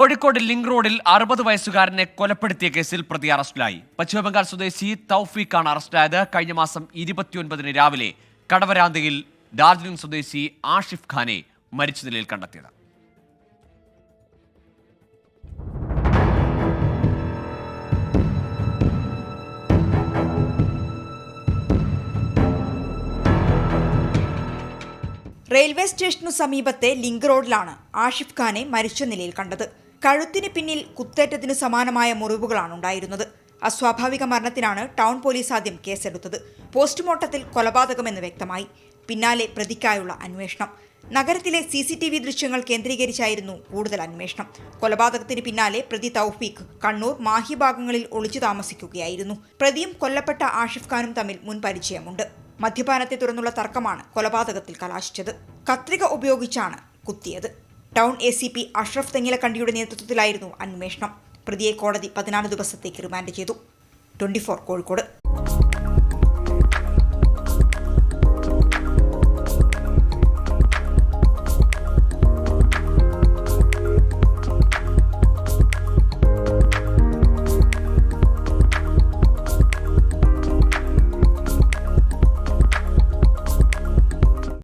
Kozhikode link റോഡിൽ അറുപത് വയസ്സുകാരനെ കൊലപ്പെടുത്തിയ കേസിൽ പ്രതി അറസ്റ്റിലായി. പശ്ചിമബംഗാൾ സ്വദേശി തൗഫീഖാണ് അറസ്റ്റിലായത്. കഴിഞ്ഞ മാസം ഇരുപത്തിയൊൻപതിന് രാവിലെ കടവരാന്തയിൽ ഡാർജിലിംഗ് സ്വദേശി ആഷിഫ് ഖാനെ മരിച്ച നിലയിൽ കണ്ടെത്തിയത്. റെയിൽവേ സ്റ്റേഷനു സമീപത്തെ ലിങ്ക് റോഡിലാണ് ആഷിഫ് ഖാനെ മരിച്ച നിലയിൽ കണ്ടത്. കഴുത്തിന് പിന്നിൽ കുത്തേറ്റത്തിനു സമാനമായ മുറിവുകളാണ് ഉണ്ടായിരുന്നത്. അസ്വാഭാവിക മരണത്തിനാണ് ടൗൺ പോലീസ് ആദ്യം കേസെടുത്തത്. പോസ്റ്റ്മോർട്ടത്തിൽ കൊലപാതകമെന്ന് വ്യക്തമായി. പിന്നാലെ പ്രതിക്കായുള്ള അന്വേഷണം. നഗരത്തിലെ സി സി ടി വി ദൃശ്യങ്ങൾ കേന്ദ്രീകരിച്ചായിരുന്നു കൂടുതൽ അന്വേഷണം. കൊലപാതകത്തിന് പിന്നാലെ പ്രതി തൗഫീഖ് കണ്ണൂർ മാഹി ഭാഗങ്ങളിൽ ഒളിച്ചു താമസിക്കുകയായിരുന്നു. പ്രതിയും കൊല്ലപ്പെട്ട ആഷിഫ് ഖാനും തമ്മിൽ മുൻ പരിചയമുണ്ട്. മദ്യപാനത്തെ തുടർന്നുള്ള തർക്കമാണ് കൊലപാതകത്തിൽ കലാശിച്ചത്. കത്രിക ഉപയോഗിച്ചാണ് കുത്തിയത്. Town A C P Ashraf തെങ്ങിലക്കണ്ടിയുടെ നേതൃത്വത്തിലായിരുന്നു അന്വേഷണം. പ്രതിയെ കോടതി പതിനാല് ദിവസത്തേക്ക് റിമാൻഡ് ചെയ്തു. ട്വന്റി കോഴിക്കോട്.